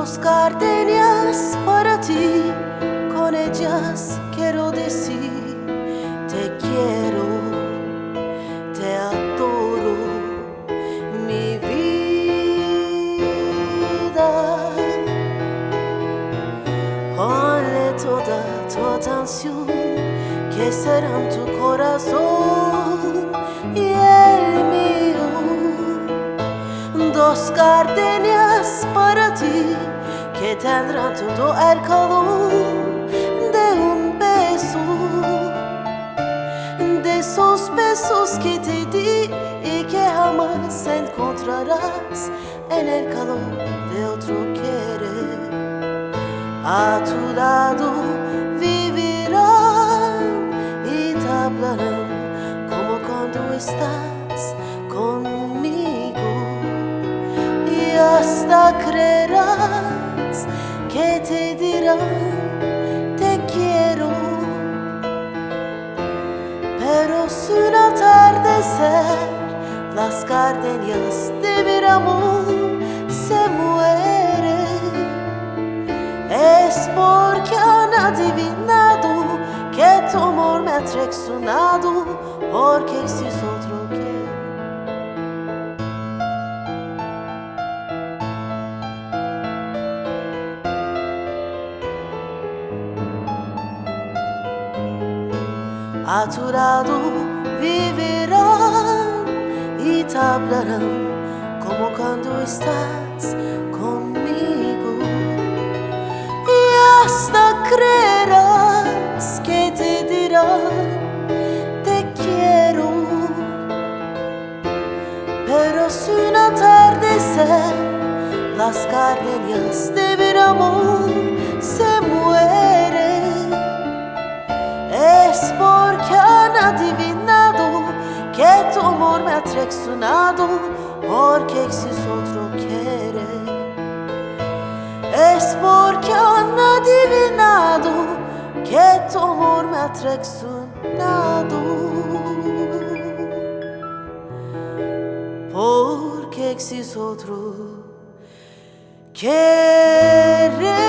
Dos gardenias para ti, con ellas quiero decir te quiero, te adoro, mi vida. Ponle toda tu atención, que serán tu corazón Dos gardenias para ti que tendrán todo el calor de un beso, de esos besos que te di y que jamás encontrarás en el calor de otro querer. A tu lado vivirán y te hablarán como cuando estás conmigo que te dirán te quiero pero sin atardecer las gardenias de mi amor se mueren. Es porque han adivinado que tu amor me ha traicionado porque existe otro que A tu lado vivirán y te hablarán como cuando estás conmigo. Y hasta creerás que te dirán te quiero pero sin atardecer las gardenias de mi amor se mueren tu amor me ha traicionado porque existe otro querer. Es porque han adivinado que tu amor traicionado. Porque existe otro querer.